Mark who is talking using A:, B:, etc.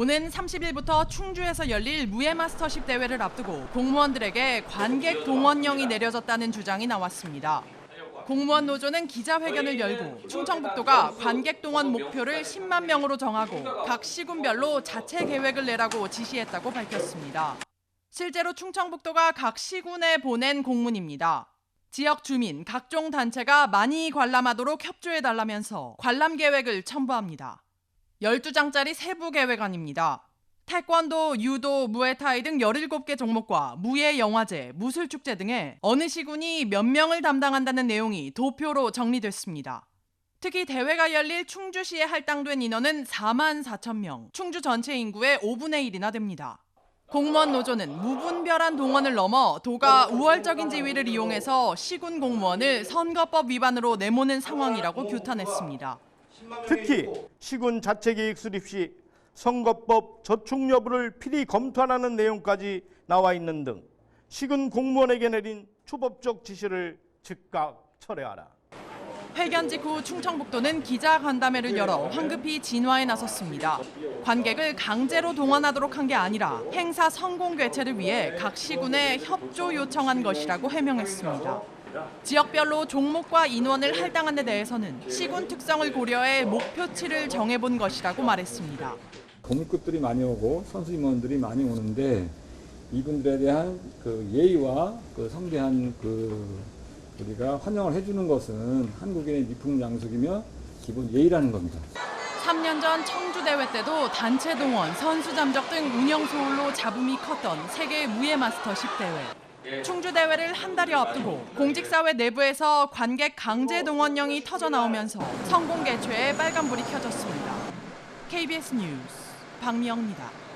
A: 오는 30일부터 충주에서 열릴 무예 마스터십 대회를 앞두고 공무원들에게 관객 동원령이 내려졌다는 주장이 나왔습니다. 공무원 노조는 기자회견을 열고 충청북도가 관객 동원 목표를 10만 명으로 정하고 각 시군별로 자체 계획을 내라고 지시했다고 밝혔습니다. 실제로 충청북도가 각 시군에 보낸 공문입니다. 지역 주민, 각종 단체가 많이 관람하도록 협조해 달라면서 관람 계획을 첨부합니다. 12장짜리 세부 계획안입니다. 태권도, 유도, 무에타이 등 17개 종목과 무예 영화제, 무술 축제 등의 어느 시군이 몇 명을 담당한다는 내용이 도표로 정리됐습니다. 특히 대회가 열릴 충주시에 할당된 인원은 4만 4천 명, 충주 전체 인구의 5분의 1이나 됩니다. 공무원 노조는 무분별한 동원을 넘어 도가 우월적인 지위를 이용해서 시군 공무원을 선거법 위반으로 내모는 상황이라고 규탄했습니다.
B: 특히 시군 자체 계획 수립 시 선거법 저촉 여부를 필히 검토하라는 내용까지 나와 있는 등 시군 공무원에게 내린 초법적 지시를 즉각 철회하라.
A: 회견 직후 충청북도는 기자 간담회를 열어 황급히 진화에 나섰습니다. 관객을 강제로 동원하도록 한 게 아니라 행사 성공 개최를 위해 각 시군에 협조 요청한 것이라고 해명했습니다. 지역별로 종목과 인원을 할당한 데 대해서는 시군 특성을 고려해 목표치를 정해본 것이라고 말했습니다.
C: 고물급들이 많이 오고 선수 임원들이 많이 오는데 이분들에 대한 그 예의와 그 성대한 그 우리가 환영을 해주는 것은 한국인의 미풍양속이며 기본 예의라는 겁니다.
A: 3년 전 청주 대회 때도 단체 동원, 선수 잠적 등 운영 소홀로 잡음이 컸던 세계 무예 마스터십 대회. 충주 대회를 한 달여 앞두고 공직사회 내부에서 관객 강제 동원령이 터져 나오면서 성공 개최에 빨간불이 켜졌습니다. KBS 뉴스 박미영입니다.